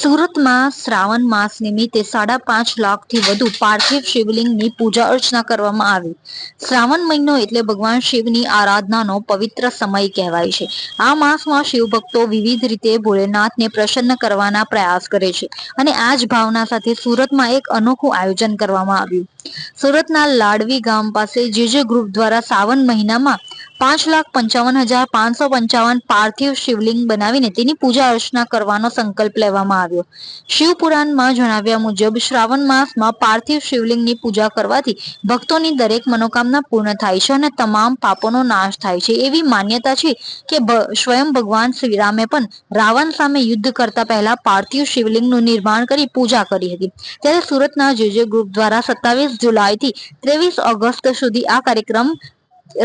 સુરતમાં શ્રાવણ માસ નિમિત્તે સાડા પાંચ લાખથી વધુ પાર્થિવ શિવલિંગની પૂજા અર્ચના કરવામાં આવી. શ્રાવણ મહિનો એટલે ભગવાન શિવની આરાધનાનો પવિત્ર સમય કહેવાય છે. આ માસમાં શિવભક્તો વિવિધ રીતે ભોલેનાથને પ્રસન્ન કરવાના પ્રયાસ કરે છે અને આ જ ભાવના સાથે સુરતમાં એક અનોખું આયોજન કરવામાં આવ્યું. સુરતના લાડવી ગામ પાસે જે જે ગ્રુપ દ્વારા શ્રાવણ મહિનામાં પાંચ લાખ પંચાવન હજાર પાંચસો પંચાવન પાર્થિવ શિવલિંગ બનાવીને તેની પૂજા અર્ચના કરવાનો સંકલ્પ લેવામાં આવ્યો. શિવપુરાણમાં જણાવ્યા મુજબ શ્રાવણ માસમાં પાર્થિવ શિવલિંગની પૂજા કરવાથી ભક્તોની દરેક મનોકામના પૂર્ણ થાય છે અને તમામ પાપોનો નાશ થાય છે. એવી માન્યતા છે કે સ્વયં ભગવાન શ્રીરામે પણ રાવણ સામે યુદ્ધ કરતા પહેલા પાર્થિવ શિવલિંગનું નિર્માણ કરી પૂજા કરી હતી. ત્યારે સુરતના જે જે ગ્રુપ દ્વારા સત્તાવીસ જુલાઈથી ત્રેવીસ ઓગસ્ટ સુધી આ કાર્યક્રમ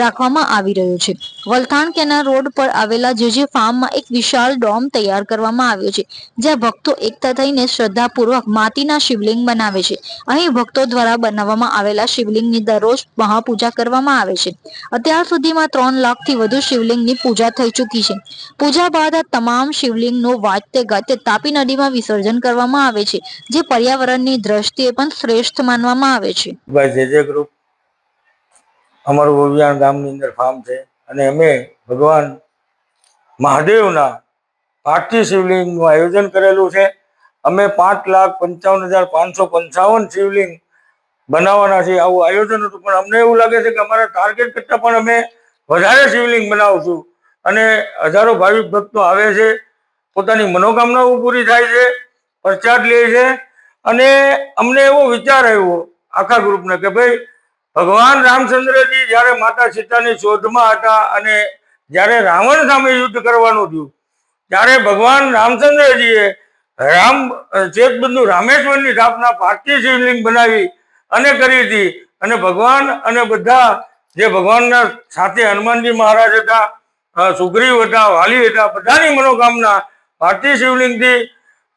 રાખવામાં આવી રહ્યો છે. વલથાણ કેનાલ રોડ પર આવેલા જે જે ફાર્મમાં એક વિશાળ ડોમ તૈયાર કરવામાં આવ્યો છે, જ્યાં ભક્તો એકતા થઈને શ્રદ્ધાપૂર્વક માટીના શિવલિંગ બનાવે છે. અહીં ભક્તો દ્વારા બનાવવામાં આવેલા શિવલિંગની દરરોજ મહાપૂજા કરવામાં આવે છે. અત્યાર સુધીમાં ત્રણ લાખથી વધુ શિવલિંગની પૂજા થઈ ચૂકી છે. પૂજા બાદ આ તમામ શિવલિંગનું વાજતે ગાજતે તાપી નદીમાં વિસર્જન કરવામાં આવે છે, જે પર્યાવરણની દ્રષ્ટિએ પણ શ્રેષ્ઠ માનવામાં આવે છે. ગ્રુપ અમારું વવિયાણ ગામની અંદર ફાર્મ છે અને અમે ભગવાન મહાદેવના પાંચથી શિવલિંગનું આયોજન કરેલું છે. અમે પાંચ લાખ પંચાવન હજાર પાંચસો પંચાવન શિવલિંગ બનાવવાના છે આવું આયોજન હતું, પણ અમને એવું લાગે છે કે અમારા ટાર્ગેટ કરતાં પણ અમે વધારે શિવલિંગ બનાવશું. અને હજારો ભાવિક ભક્તો આવે છે, પોતાની મનોકામનાઓ પૂરી થાય છે, પ્રસાદ લે છે. અને અમને એવો વિચાર આવ્યો આખા ગ્રુપને કે ભાઈ ભગવાન રામચંદ્રજી જ્યારે માતા સીતાની શોધમાં હતા અને જ્યારે રાવણ સામે યુદ્ધ કરવાનું થયું, ત્યારે ભગવાન રામચંદ્રજીએ રામ ચેતબંધુ રામેશ્વરની સ્થાપના પાર્થિવ શિવલિંગ બનાવી અને કરી હતી. અને ભગવાન અને બધા જે ભગવાનના સાથે હનુમાનજી મહારાજ હતા સુગ્રીવ હતા, વાલી હતા, બધાની મનોકામના પાર્થિવ શિવલિંગથી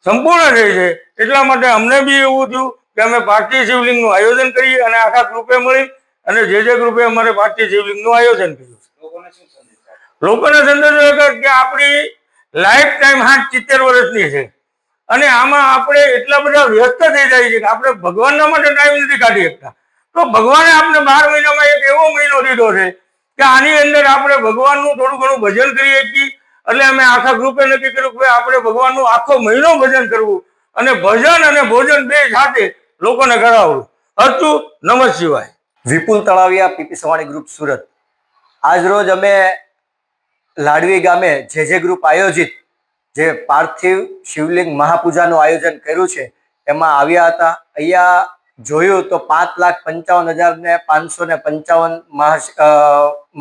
સંપૂર્ણ થઈ છે. એટલા માટે અમને બી એવું થયું કે અમે પાર્થિવ શિવલિંગનું આયોજન કરીએ અને આખા ગ્રુપે મળી અને જે જે ગ્રુપે અમારે પાર્થિવ શિવલિંગનું આયોજન કર્યું છે. લોકોને સંદેશો કે- કે આપણી લાઈફ ટાઈમ હાથ સિત્તેર વર્ષની છે. અને આમાં આપણે એટલા બધા વ્યસ્ત થઈ જાય છે કે આપણે ભગવાનના માટે ટાઈમ નથી કાઢી શકતા. તો ભગવાને આપણે બાર મહિનામાં એક એવો મહિનો દીધો છે કે આની અંદર આપણે ભગવાનનું થોડું ઘણું ભજન કરીએ છીએ એટલે અમે આખા ગ્રુપે નક્કી કર્યું કે આપણે ભગવાનનું આખો મહિનો ભજન કરવું. અને ભજન અને ભોજન બે સાથે લોકોને કરાવવું હતું નમઃ શિવાય. Vipul Talaviya, PP Savani group Surat. આજ રોજ અમે લાડવી ગામે જે જે ગ્રુપ આયોજિત, જે પાર્થિવ શિવલિંગ મહાપૂજાનું આયોજન કર્યું છે, એમાં આવ્યા હતા. અહીંયા જોયું તો પાંચ લાખ પંચાવન હજાર ને પાંચસો ને પંચાવન મહા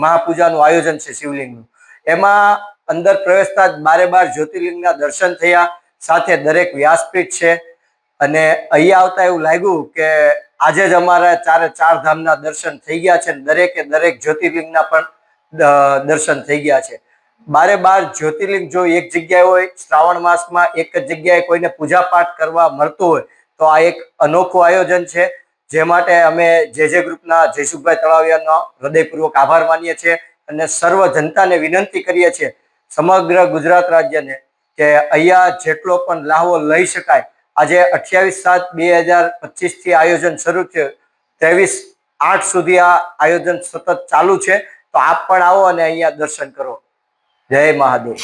મહાપૂજાનું આયોજન છે શિવલિંગનું. એમાં અંદર પ્રવેશતા જ બારે બાર જ્યોતિર્લિંગના દર્શન થયા. સાથે દરેક વ્યાસપીઠ છે. અને અહીંયા આવતા એવું લાગ્યું કે આજે જ અમારા ચારે ચાર ધામના દર્શન થઈ ગયા છે દરેકે દરેક જ્યોતિર્લિંગના પણ દર્શન થઈ ગયા છે. બારે બાર જ્યોતિર્લિંગ જો એક જગ્યાએ હોય, શ્રાવણ માસમાં એક જ જગ્યાએ કોઈને પૂજા પાઠ કરવા મળતું હોય, તો આ એક અનોખું આયોજન છે. જે માટે અમે જે જે ગ્રુપના જયસુખભાઈ તળાવિયાનો હૃદયપૂર્વક આભાર માનીએ છીએ અને સર્વ જનતાને વિનંતી કરીએ છીએ સમગ્ર ગુજરાત રાજ્યને કે અહીંયા જેટલો પણ લાહવો લઈ શકાય આજે અઠ્યાવીસ સાત બે હજાર પચીસથી આયોજન શરૂ થયું. ત્રેવીસ આઠ સુધી આ આયોજન સતત ચાલુ છે. તો આપ પણ આવો અને અહીંયા દર્શન કરો. જય મહાદેવ.